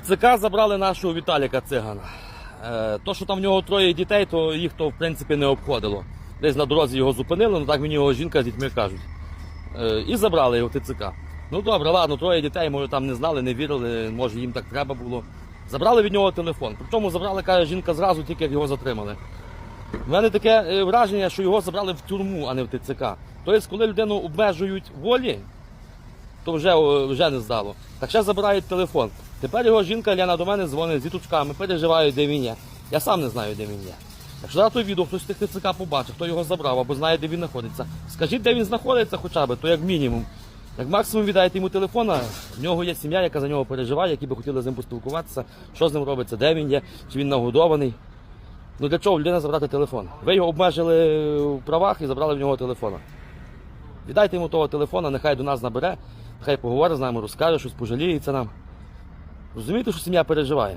ТЦК забрали нашого Віталіка Цигана. Е, То, що там в нього троє дітей, то їх то в принципі не обходило. Десь на дорозі його зупинили, ну так мені його жінка з дітьми кажуть. Е, І забрали його в ТЦК. Ну добре, ладно, троє дітей, може там не знали, не вірили, може їм так треба було. Забрали від нього телефон. Причому забрали, каже, жінка зразу, тільки його затримали. У мене таке е, враження, що його забрали в тюрму, а не в ТЦК. Тобто, коли людину обмежують волі, то вже, вже не здало. Так ще забирають телефон. Тепер його жінка Лена до мене дзвонить з діточками, переживає, де він є. Я сам не знаю, де він є. Якщо зараз то відео хтось з тих ТЦК побачив, хто його забрав або знає, де він знаходиться. Скажіть, де він знаходиться хоча б, то як мінімум. Як максимум віддайте йому телефона, в нього є сім'я, яка за нього переживає, які би хотіли з ним поспілкуватися, що з ним робиться, де він є, чи він нагодований. Ну для чого людина забрати телефон? Ви його обмежили в правах і забрали в нього телефона. Віддайте йому того телефона, нехай до нас набере, нехай поговорить з нами, розкаже, щось пожаліється нам. Розумієте, що сім'я переживає.